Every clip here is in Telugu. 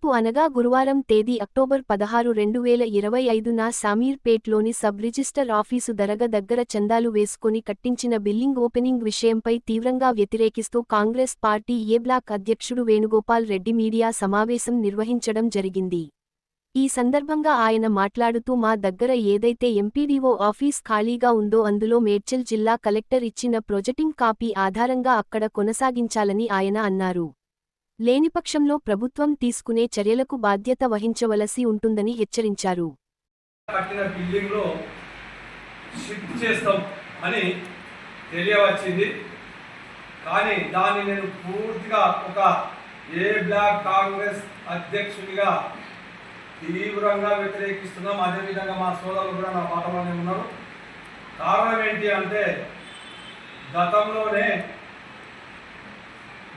రేపు అనగా గురువారం తేదీ అక్టోబర్ పదహారు రెండు వేల ఇరవై ఐదున సామీర్పేట్లోని సబ్ రిజిస్టర్ ఆఫీసు దరగ దగ్గర చందాలు వేసుకుని కట్టించిన బిల్లింగ్ ఓపెనింగ్ విషయంపై తీవ్రంగా వ్యతిరేకిస్తూ కాంగ్రెస్ పార్టీ ఏ బ్లాక్ అధ్యక్షుడు వేణుగోపాల్ రెడ్డి మీడియా సమావేశం నిర్వహించడం జరిగింది. ఈ సందర్భంగా ఆయన మాట్లాడుతూ మా దగ్గర ఏదైతే ఎంపీడీఓ ఆఫీస్ ఖాళీగా ఉందో అందులో మేడ్చల్ జిల్లా కలెక్టర్ ఇచ్చిన ప్రొజెక్టింగ్ కాపీ ఆధారంగా అక్కడ కొనసాగించాలని ఆయన అన్నారు. లేనిపక్షంలో ప్రభుత్వం తీసుకునే చర్యలకు బాధ్యత వహించవలసి ఉంటుందని హెచ్చరించారు. కట్టిన షిఫ్ట్ చేస్తాం అని తెలియవచ్చింది. కానీ దాన్ని నేను పూర్తిగా ఒక ఏ బ్లాక్ కాంగ్రెస్ అధ్యక్షుడిగా తీవ్రంగా వ్యతిరేకిస్తున్నాం. అదేవిధంగా మా సోదరులు కూడా నా పాటలోనే ఉన్నారు. కారణం ఏంటి అంటే గతంలోనే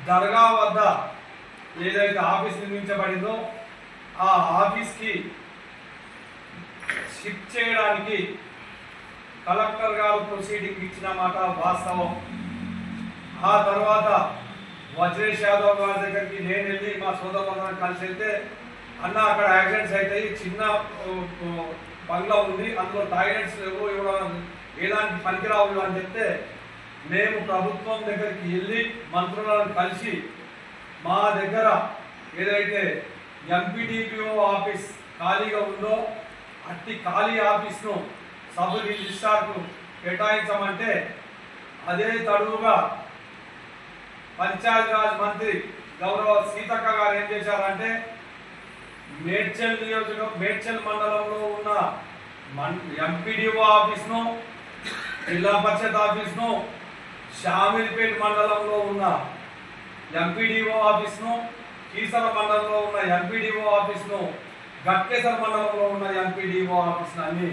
దర్గా వద్ద ఏదైతే ఆఫీస్ నిర్మించబడిందో ఆ ఆఫీస్కి షిఫ్ట్ చేయడానికి కలెక్టర్ గారు ప్రొసీడింగ్ ఇచ్చిన మాట వాస్తవం. ఆ తర్వాత వజ్రేష్ యాదవ్ గారి దగ్గరికి నేను వెళ్ళి మా సోదరులందరం కలిసి వెళ్తే అన్న అక్కడ యాక్సిడెంట్స్ అవుతాయి చిన్న బంగ్లా ఉంది అందులో టాయిలెట్స్ లేవు ఇవ్వడం ఎలాంటి పనికిరావు అని చెప్తే మేము ప్రభుత్వం దగ్గరికి వెళ్ళి మంత్రులను కలిసి మా దగ్గర ఏదైతే ఎంపీడీపీఓ ఆఫీస్ ఖాళీగా ఉందో అట్టి ఖాళీ ఆఫీస్ను సబ్ రిజిస్ట్రార్కు కేటాయించమంటే అదే తడువుగా పంచాయతీరాజ్ మంత్రి గౌరవ సీతక్క గారు ఏం చేశారంటే మేడ్చల్ నియోజక మేడ్చల్ మండలంలో ఉన్న మన్ ఎంపీడీఓ ఆఫీస్ను జిల్లా పరిషత్ ఆఫీస్ను షామిల్పేట్ మండలంలో ఉన్న ఎంపీడీఓ ఆఫీస్ను కీసర మండలంలో ఉన్న ఎంపీడీఓ ఆఫీస్ను గట్టేసర మండలంలో ఉన్న ఎంపీడీఓ ఆఫీస్ను అన్ని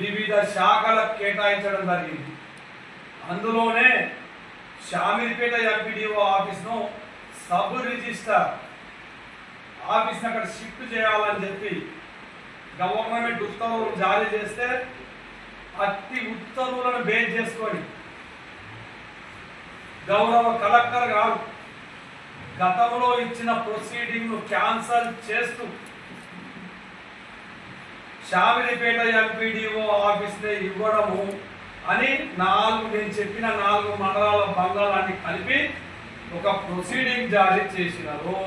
వివిధ శాఖలకు కేటాయించడం జరిగింది. అందులోనే షామీర్పేట ఎంపీడీఓ ఆఫీస్ను సబ్ రిజిస్టర్ ఆఫీస్ని అక్కడ షిఫ్ట్ చేయాలని చెప్పి గవర్నమెంట్ ఉత్తర్వులు జారీ చేస్తే అట్టి ఉత్తర్వులను బేస్ చేసుకొని గౌరవ కలెక్టర్ గారు గతంలో ఇచ్చిన ప్రొసీడింగ్ క్యాన్సల్ చేస్తూ షామిలిపేట ఎంపీడీఓ ఆఫీస్నే ఇవ్వడము అని నాలుగు నేను చెప్పిన నాలుగు మండలాల బంగాళాన్ని కలిపి ఒక ప్రొసీడింగ్ జారీ చేసినారు.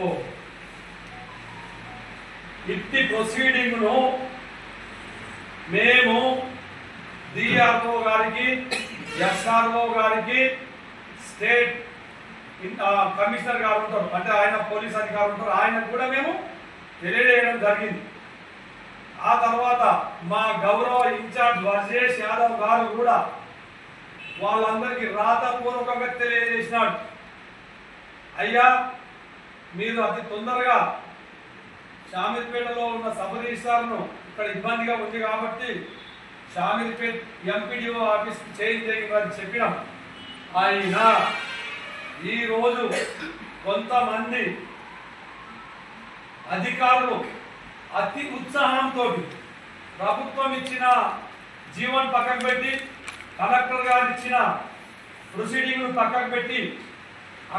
ఇట్టి ప్రొసీడింగ్ను మేము డిఆర్ఓ గారికి ఎస్ఆర్ఓ గారికి స్టేట్ కమిషనర్ గారు ఉంటారు. అంటే ఆయన పోలీస్ అధికారులు ఉంటారు. ఆయన కూడా మేము తెలియజేయడం జరిగింది. ఆ తర్వాత మా గౌరవ ఇన్ఛార్జ్ వర్జేష్ యాదవ్ గారు కూడా వాళ్ళందరికీ రాతపూర్వకంగా తెలియజేసినాడు. అయ్యా మీరు అతి తొందరగా షామీర్పేటలో ఉన్న సబ్ రిజిస్ట్రార్ను ఇక్కడ ఇబ్బందిగా ఉంది కాబట్టి షామీర్పేట్ ఎంపీడీఓ ఆఫీస్కి చేంజ్ చేయమని చెప్పినాం. ఆయన ఈరోజు కొంతమంది అధికారులు అతి ఉత్సాహంతో ప్రభుత్వం ఇచ్చిన జీవన్ పక్కకు పెట్టి కలెక్టర్ గారు ఇచ్చిన ప్రొసీడింగ్ను పక్కకు పెట్టి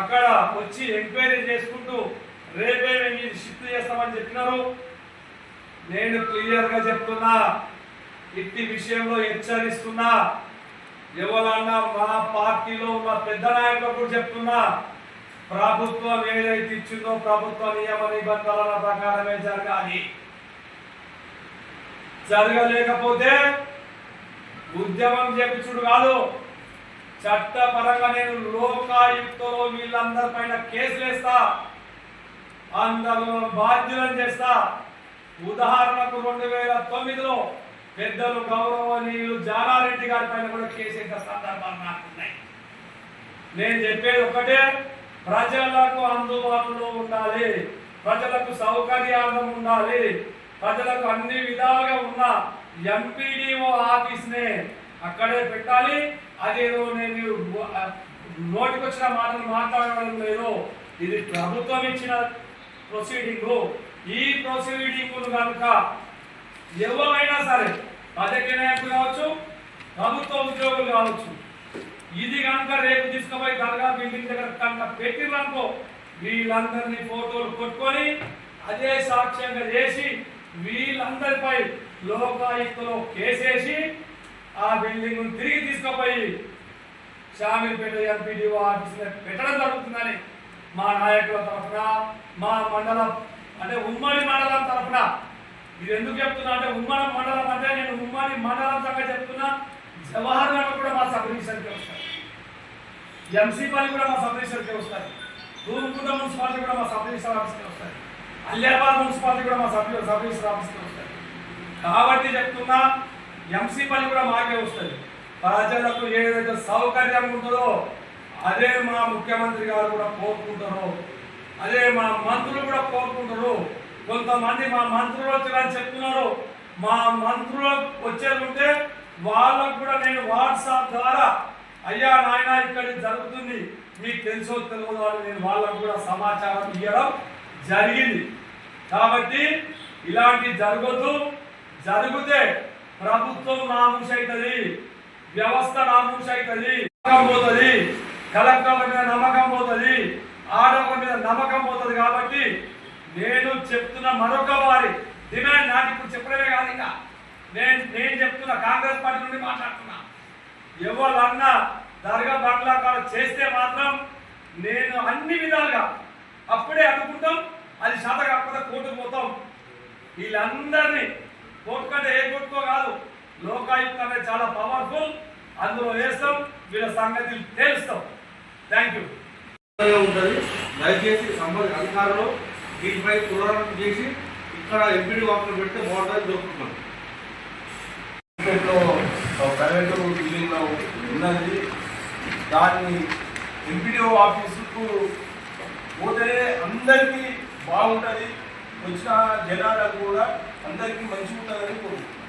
అక్కడ వచ్చి ఎంక్వైరీ చేసుకుంటూ రేపే మీరు షిఫ్ట్ చేస్తామని చెప్పినారు. నేను క్లియర్గా చెప్తున్నా ఇట్టి విషయంలో హెచ్చరిస్తున్నా. ఎవరన్నా మా పార్టీలో ఉన్న పెద్ద నాయకులు కూడా చెప్తున్నా ప్రభుత్వం ఏదైతే ఇచ్చిందో ప్రభుత్వ నియమ నిబంధనల ప్రకారమే జరగాలి. జరగలేకపోతే ఉద్యమం చేపించుడు కాదు. చట్టపరంగా నేను లోకాయుక్తలో వీళ్ళందరి పైన కేసులు వేస్తా అందరూ బాధ్యులను చేస్తా. ఉదాహరణకు రెండు వేల తొమ్మిదిలో పెద్దలు గౌరవనీయులు జాలారెడ్డి గారి పైన కూడా కేసేట సందర్భాలు నాకున్నాయి. నేను చెప్పేది ఒకటే ప్రజలకు అందుబాటులో ఉండాలి ప్రజలకు సౌకర్యార్థం ఉండాలి ప్రజలకు అన్ని విధాలుగా ఉన్న ఎంపీడీఓ ఆఫీస్నే అక్కడే పెట్టాలి. అదేదో నేను నోటికొచ్చిన మాటలు మాట్లాడడం లేదు ఇది ప్రభుత్వం ఇచ్చిన ప్రొసీడింగ్ ఈ ప్రొసీడింగ్ కనుక ఎవరైనా సరే రాజకీయ నాయకులు కావచ్చు ప్రభుత్వ ఉద్యోగులు కావచ్చు ఇది కనుక రేపు తీసుకుపోయి దర్గా బిల్డింగ్ దగ్గర కనుక పెట్టిరనుకో వీళ్ళందరినీ ఫోటోలు కొట్టుకొని అదే సాక్ష్యంగా చేసి వీళ్ళందరిపై లోకాయుక్తలో కేసేసి ఆ బిల్డింగ్ తిరిగి తీసుకుపోయి షామీర్పేట ఎంపీడీఓ ఆఫీసులో పెట్టడం జరుగుతుందని మా నాయకుల తరఫున మా మండలం అంటే ఉమ్మడి మండలం తరఫున ఇది ఎందుకు చెప్తున్నా అంటే ఉమ్మడి మండలం అంటే నేను ఉమ్మడి మండలం సంగతి చెప్తున్నా జవహర్ నగర్ కూడా మా సబ్ వస్తారు. వస్తాయి ఎంసీపల్లి కూడా మా సబ్ వస్తారు. వస్తాయి తూర్పుకుంట మున్సిపాలిటీ కూడా మా సబ్ డివిజన్ ఆఫీస్కి వస్తాయి అల్లేబాద్ మున్సిపాలిటీ కూడా మా సబ్ సబ్ డివిజన్ ఆఫీస్కి వస్తాయి కాబట్టి చెప్తున్నా ఎంసీపల్లి కూడా మాకే వస్తుంది. ప్రజలకు ఏదైతే సౌకర్యం ఉంటుందో అదే మా ముఖ్యమంత్రి గారు కూడా కోరుకుంటారు. అదే మా మంత్రులు కూడా కోరుకుంటారు. కొంతమంది మా మంత్రులు వచ్చారని చెప్తున్నారు. మా మంత్రులు వచ్చేది ఉంటే వాళ్ళకు కూడా నేను వాట్సాప్ ద్వారా అయ్యా నాయన ఇక్కడ జరుగుతుంది. మీకు తెలుసో తెలియదు అని నేను వాళ్ళకు కూడా సమాచారం ఇవ్వడం జరిగింది. కాబట్టి ఇలాంటి జరగదు. జరిగితే ప్రభుత్వం నామూష అవుతుంది వ్యవస్థ నామూష అవుతుంది నమ్మకం పోతుంది. కలెక్టర్ల మీద నమ్మకం పోతుంది. ఆడవాళ్ళ మీద నమ్మకం పోతుంది కాబట్టి నేను చెప్తున్న మరొక వారి డిమాండ్ నాకు ఇప్పుడు చెప్పడమే కాదు ఇంకా. నేను నేను చెప్తున్నా కాంగ్రెస్ పార్టీ నుండి మాట్లాడుతున్నా. ఎవరన్నా దర్గా బంగ్లాకాలు చేస్తే మాత్రం నేను అన్ని విధాలుగా అప్పుడే అనుకుంటాం అది శాత కాకపోతే కోర్టుకు పోతాం. వీళ్ళందరినీ కోర్టు కంటే ఏ కోర్టుకో కాదు లోకాయుక్త అనేది చాలా పవర్ఫుల్ అందులో వేస్తాం వీళ్ళ సంగతి తేలుస్తాం. థ్యాంక్ యూ ఉంటుంది. దయచేసి సంబంధ అధికారులు దీనిపై తులనం చేసి ఇక్కడ ఎంపీడీ వాటర్ పెడితే బాగుంటుంది దొరుకుతున్నాం ప్రైవేటు బిల్డింగ్లో ఉన్నది. దాన్ని ఎంపీడీఓ ఆఫీసుకు పోతే అందరికీ బాగుంటుంది. వచ్చిన జనాలకు కూడా అందరికీ మంచిగా ఉంటుందని కోరుకుంటున్నాను